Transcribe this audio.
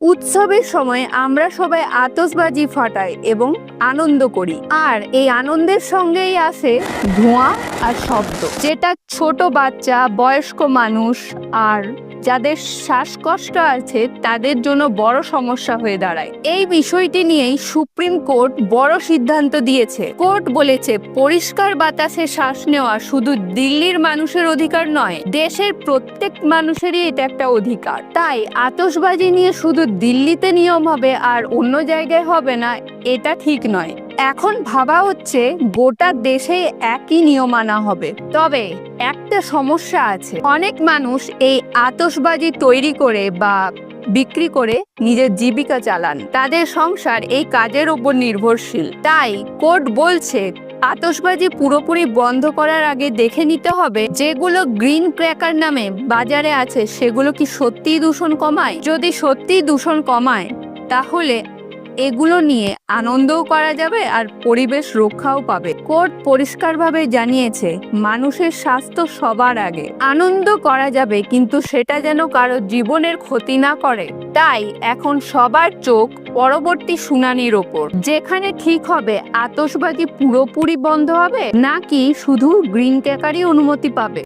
উৎসবের সময় আমরা সবাই আতসবাজি ফাটাই এবং আনন্দ করি। আর এই আনন্দের সঙ্গেই আসে ধোঁয়া আর শব্দ, যেটা ছোট বাচ্চা, বয়স্ক মানুষ আর যাদের শ্বাসকষ্ট আছে, তাদের জন্য বড় সমস্যা হয়ে দাঁড়ায়। এই বিষয়টি নিয়েই সুপ্রিম কোর্ট বড় সিদ্ধান্ত দিয়েছে। কোর্ট বলেছে, পরিষ্কার বাতাসে শ্বাস নেওয়া শুধু দিল্লির মানুষের অধিকার নয়, দেশের প্রত্যেক মানুষেরই এটা একটা অধিকার। তাই আতশবাজি নিয়ে শুধু দিল্লিতে নিয়ম হবে আর অন্য জায়গায় হবে না, এটা ঠিক নয়। এখন ভাবা হচ্ছে গোটা দেশে একই নিয়ম আনা হবে। তবে একটা সমস্যা আছে। অনেক মানুষ এই আতসবাজি তৈরি করে বা বিক্রি করে নিজের জীবিকা চালান। তাদের সংসার এই কাজের উপর নির্ভরশীল। তাই কোর্ট বলছে, আতশবাজি পুরোপুরি বন্ধ করার আগে দেখে নিতে হবে, যেগুলো গ্রিন ক্র্যাকার নামে বাজারে আছে, সেগুলো কি সত্যিই দূষণ কমায়? যদি সত্যিই দূষণ কমায়, তাহলে এগুলো নিয়ে আনন্দও করা যাবে আর পরিবেশ রক্ষাও পাবে। কোর্ট পরিষ্কারভাবে জানিয়েছে, মানুষের স্বাস্থ্য সবার আগে। আনন্দ করা যাবে, কিন্তু সেটা যেন কারও জীবনের ক্ষতি না করে। তাই এখন সবার চোখ পরবর্তী শুনানির ওপর। যেখানে ঠিক হবে, আতশবাজি পুরোপুরি বন্ধ হবে, নাকি শুধু গ্রিন ক্যাকারই অনুমতি পাবে?